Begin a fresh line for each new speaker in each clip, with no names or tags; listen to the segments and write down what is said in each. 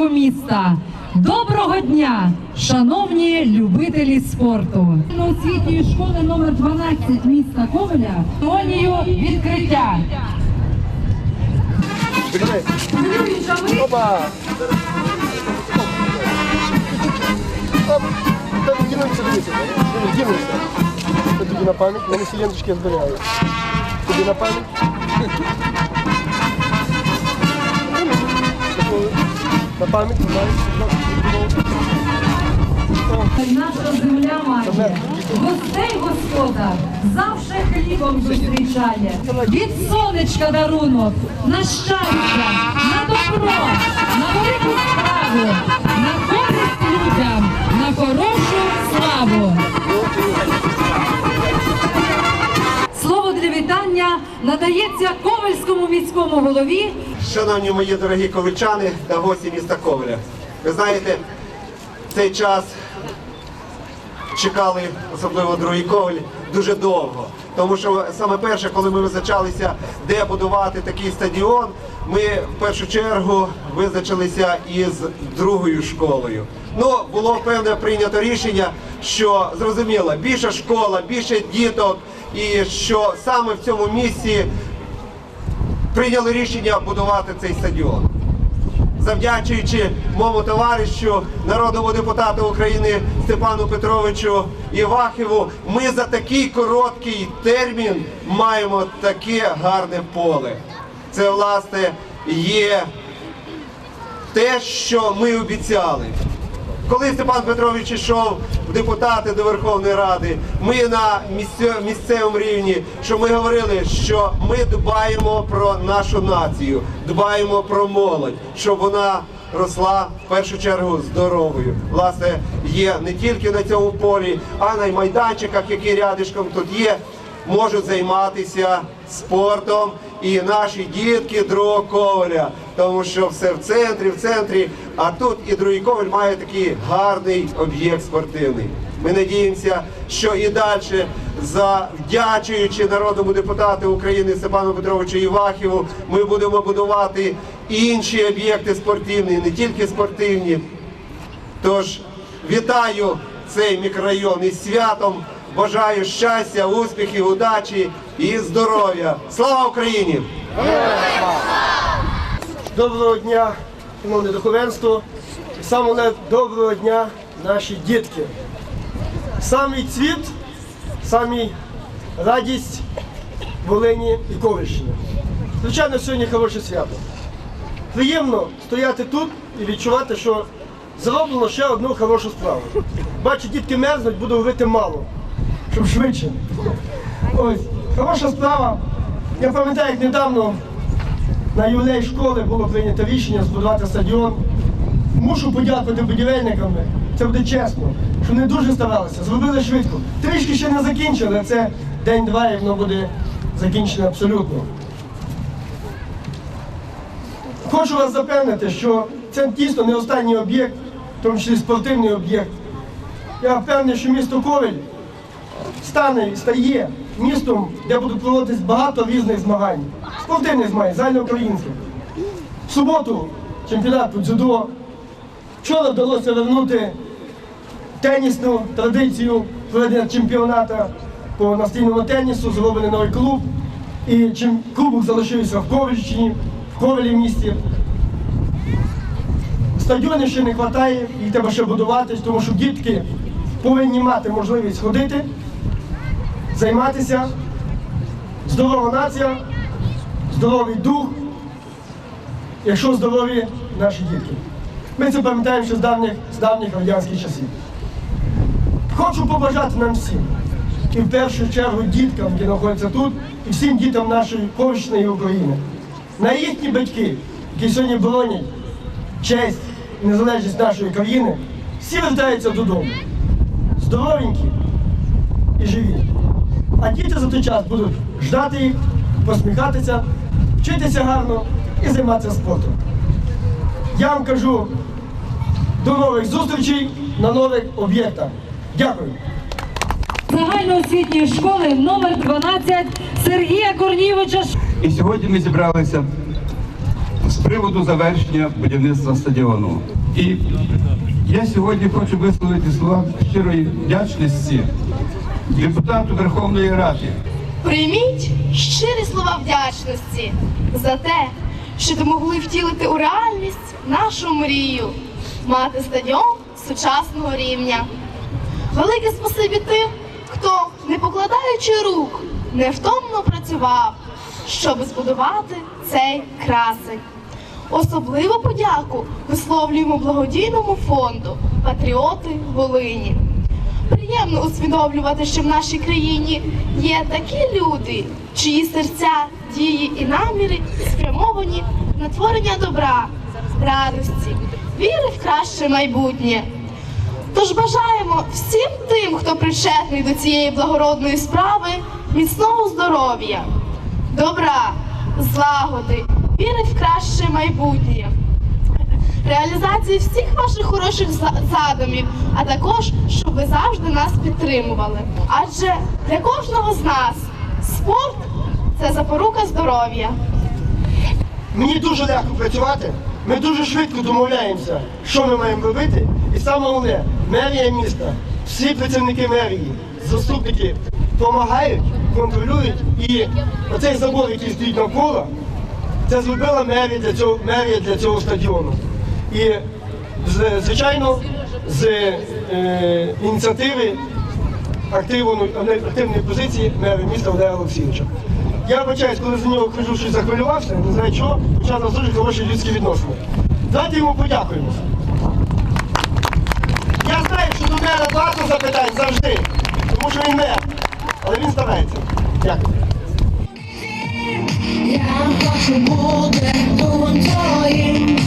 нашого міста. Доброго дня, шановні любителі спорту. Освітньої школи номер 12 міста Ковеля церемонію відкриття.
Дінуться. Це тобі на пам'ять, вони всі ленточки зберігають. Тобі на пам'ять. На пам'ять,
Наша земля має гостей господар завше хлібом зустрічає. Від сонечка дарунок на щастя, на добро, на велику справу, на користь людям, на хорошу славу. Вітання надається Ковальському міському голові
Шановні мої дорогі ковальчани та гості міста Ковеля. Ви знаєте, цей час чекали, особливо другий коваль, дуже довго. Тому що саме перше, коли ми визначалися, де будувати такий стадіон, ми в першу чергу визначилися із другою школою. Ну, було певне прийнято рішення, що зрозуміло, більша школа, більше діток, і що саме в цьому місці прийняли рішення будувати цей стадіон. Завдячуючи моєму товаришу, народному депутату України Степану Петровичу Івахіву, ми за такий короткий термін маємо таке гарне поле. Це, власне, є те, що ми обіцяли. Коли Степан Петрович йшов в депутати до Верховної Ради, ми на місцевому рівні, що ми говорили, що ми дбаємо про нашу націю, дбаємо про молодь, щоб вона росла в першу чергу здоровою. Власне, є не тільки на цьому полі, а на майданчиках, які рядишком тут є, можуть займатися спортом і наші дітки другого коваля, тому що все в центрі, в центрі. А тут і другий коваль має такий гарний об'єкт спортивний. Ми надіємося, що і далі, завдячуючи народному депутату України Степану Петровичу Івахіву, ми будемо будувати інші об'єкти спортивні, не тільки спортивні. Тож вітаю цей мікрорайон із святом. Бажаю щастя, успіхів, удачі і здоров'я. Слава Україні!
Доброго дня, шановне духовенство. Саме доброго дня, наші дітки. Самий цвіт, самий радість Волині і Ковальщини. Звичайно, сьогодні хороше свято. Приємно стояти тут і відчувати, що зроблено ще одну хорошу справу. Бачу, дітки мерзнуть, буду говорити мало, щоб швидше. Ось, хороша справа. Я пам'ятаю, як недавно на ювілей школи було прийнято рішення збудувати стадіон. Мушу подякувати будівельникам, це буде чесно, що вони дуже старалися, зробили швидко. Трішки ще не закінчили, це день-два і воно буде закінчено абсолютно. Хочу вас запевнити, що це дійсно не останній об'єкт, в тому числі спортивний об'єкт. Я впевнений, що місто Ковель стане і стає містом, де будуть проводитись багато різних змагань. Спортивних змагань, загальноукраїнських. В суботу чемпіонат по дзюдо. Вчора вдалося вернути тенісну традицію проведення чемпіонату по настільному тенісу, зроблений новий клуб. І чим клубок залишився в Ковельщині, в Ковелі місті. Стадіонів ще не вистачає, їх треба ще будуватись, тому що дітки повинні мати можливість ходити, займатися. Здорова нація, здоровий дух якщо здорові наші дітки. Ми це пам'ятаємо ще з давніх, з давніх радянських часів. Хочу побажати нам всім, і в першу чергу діткам, які знаходяться тут, і всім дітям нашої і України. На їхні батьки, які сьогодні боронять честь і незалежність нашої країни, всі вертаються додому. Здоровенькі і живі. А діти за той час будуть ждати їх, посміхатися, вчитися гарно і займатися спортом. Я вам кажу до нових зустрічей на нових об'єктах. Дякую.
Загальноосвітньої школи номер 12 Сергія Корнійовича
І сьогодні ми зібралися з приводу завершення будівництва стадіону. І я сьогодні хочу висловити слова щирої вдячності депутату Верховної Ради
Прийміть щирі слова вдячності за те, що допомогли втілити у реальність нашу мрію мати стадіон сучасного рівня. Велике спасибі тим, хто, не покладаючи рук, невтомно працював, щоб збудувати цей красень. Особливу подяку висловлюємо благодійному фонду Патріоти Волині. Приємно усвідомлювати, що в нашій країні є такі люди, чиї серця, дії і наміри спрямовані на творення добра, радості, віри в краще майбутнє. Тож бажаємо всім тим, хто причетний до цієї благородної справи, міцного здоров'я, добра, злагоди, віри в краще майбутнє реалізації всіх ваших хороших задумів, а також щоб ви завжди нас підтримували. Адже для кожного з нас спорт це запорука здоров'я.
Мені дуже легко працювати. Ми дуже швидко домовляємося, що ми маємо робити. І саме головне, мерія міста, всі працівники мерії, заступники допомагають, контролюють. І оцей забор, який стоїть навколо, це зробила мерія для цього, мерія для цього стадіону. І звичайно, з е, ініціативи активної позиції мера міста Олега Олексійовича. Я вибачаюсь, коли за нього кажу, що захвилювався, не знаю чого, хоча дуже хороші людські відносини. Давайте йому подякуємо. Я знаю, що до мера багато запитань завжди, тому що він мер, але він старається. Дякую.
Я хочу бути твоїм.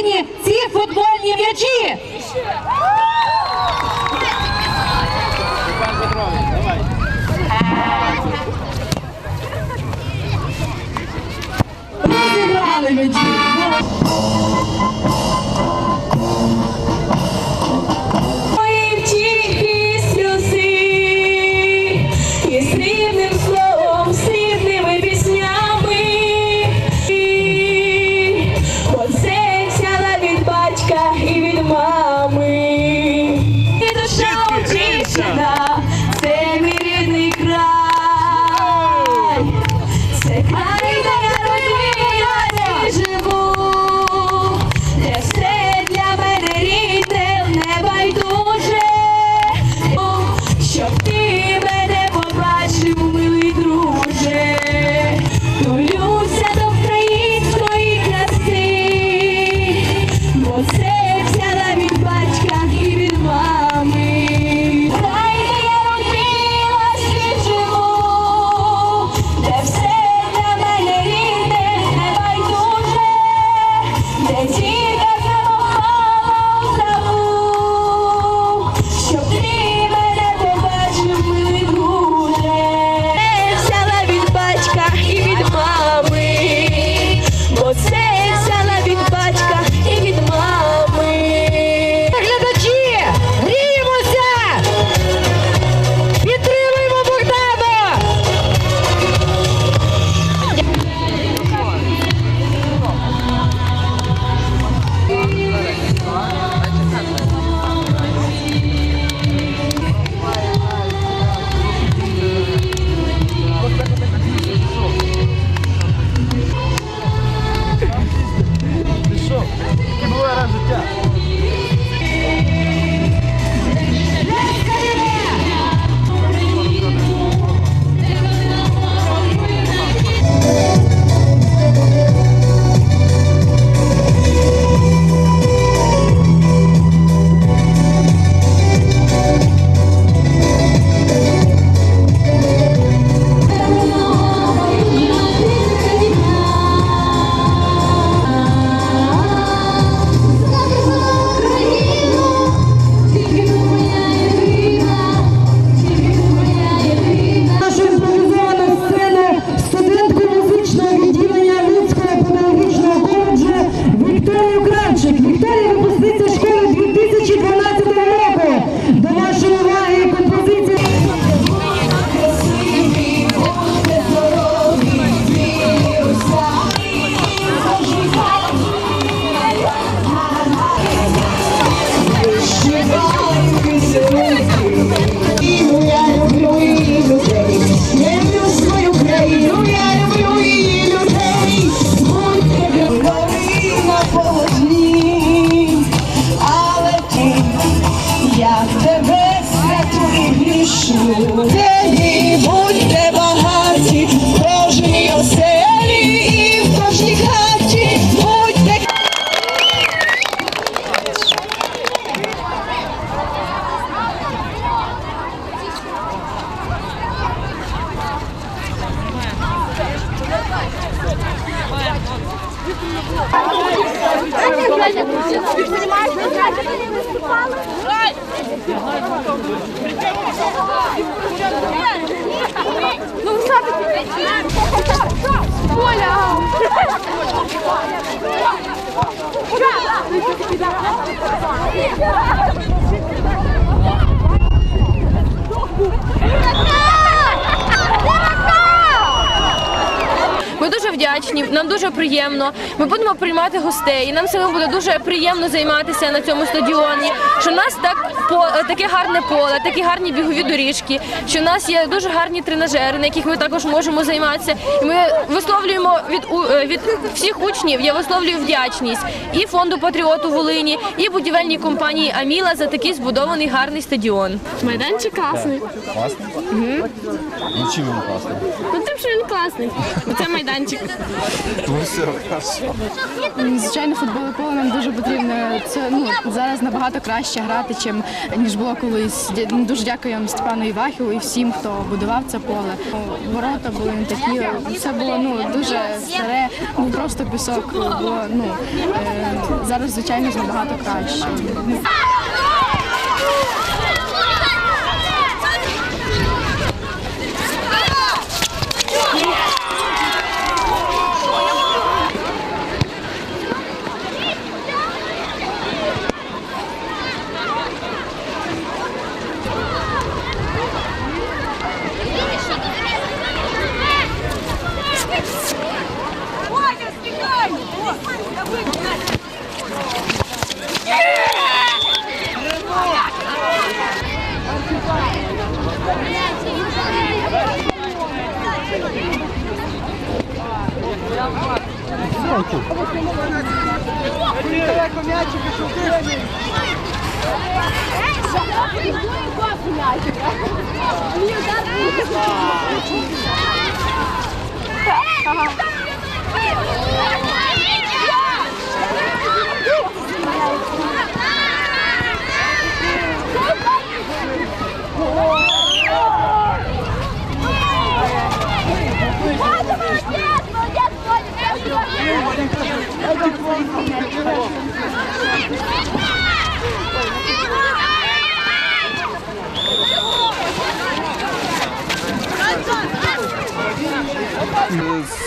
спортивної линії ці футбольні м'ячі. Розіграли м'ячі.
Ми дуже вдячні, нам дуже приємно. Ми будемо приймати гостей. І нам самим буде дуже приємно займатися на цьому стадіоні. Що в нас так по таке гарне поле, такі гарні бігові доріжки. Що в нас є дуже гарні тренажери, на яких ми також можемо займатися. І ми висловлюємо від у- е, від всіх учнів. Я висловлюю вдячність і фонду патріоту Волині, і будівельній компанії Аміла за такий збудований гарний стадіон.
Майданчик класний.
Класний? Ну чим він класний?
Ну тим, що він класний. Це майданчик. Тому все хорошо.
Звичайно, футбольне поле нам дуже потрібно. Це ну зараз набагато краще грати, чим ніж було колись. Ну, Дуже дякуємо Степану Івахіву і всім, хто будував це поле. Ну, Ворота були не такі. Все було ну дуже старе, був просто пісок. Було ну е, зараз, звичайно, набагато краще.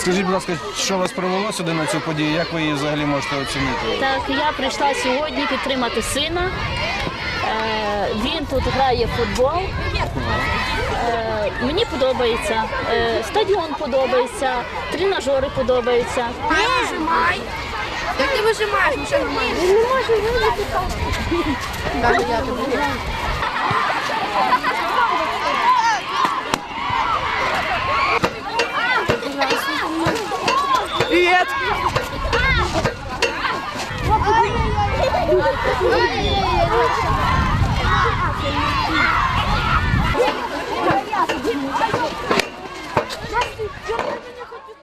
Скажіть, будь ласка, що вас привело сюди на цю подію? Як ви її взагалі можете оцінити?
Так, я прийшла сьогодні підтримати сина. Е, Він тут грає в футбол. Е, Мені подобається. Е, Стадіон подобається, тренажери подобаються.
Як ти вижимаєш, що нормально? Не можу вилити. Даже я тобі.
Привет!
Ой-ой-ой.